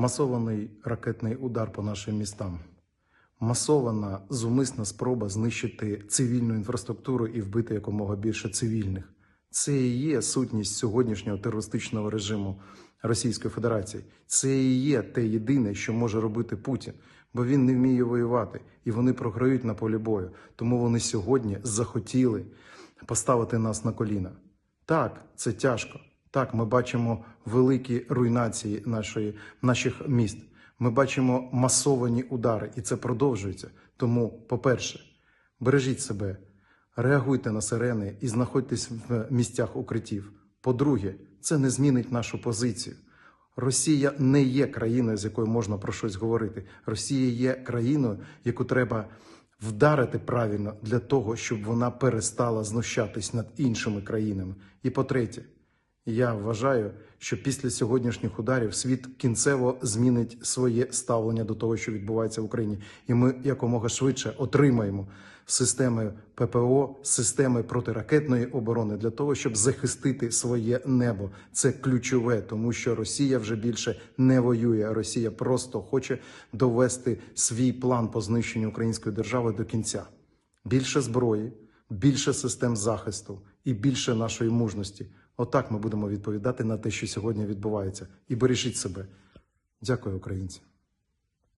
масований ракетний удар по нашим містам, масована зумисна спроба знищити цивільну інфраструктуру і вбити якомога більше цивільних. Це і є сутність сьогоднішнього терористичного режиму Російської Федерації. Це і є те єдине, що може робити Путін, бо він не вміє воювати, і вони програють на полі бою. Тому вони сьогодні захотіли поставити нас на коліна. Так, це тяжко. Так, ми бачимо великі руйнації нашої, наших міст. Ми бачимо масовані удари, і це продовжується. Тому, по-перше, бережіть себе, реагуйте на сирени і знаходьтесь в місцях укриттів. По-друге, це не змінить нашу позицію. Росія не є країною, з якою можна про щось говорити. Росія є країною, яку треба вдарити правильно для того, щоб вона перестала знущатись над іншими країнами. І по-третє, я вважаю, що після сьогоднішніх ударів світ кінцево змінить своє ставлення до того, що відбувається в Україні, і ми якомога швидше отримаємо системи ППО, системи протиракетної оборони для того, щоб захистити своє небо. Це ключове, тому що Росія вже більше не воює. Росія просто хоче довести свій план по знищенню української держави до кінця. Більше зброї, більше систем захисту і більше нашої мужності. Отак ми будемо відповідати на те, що сьогодні відбувається. І бережіть себе. Дякую, українці.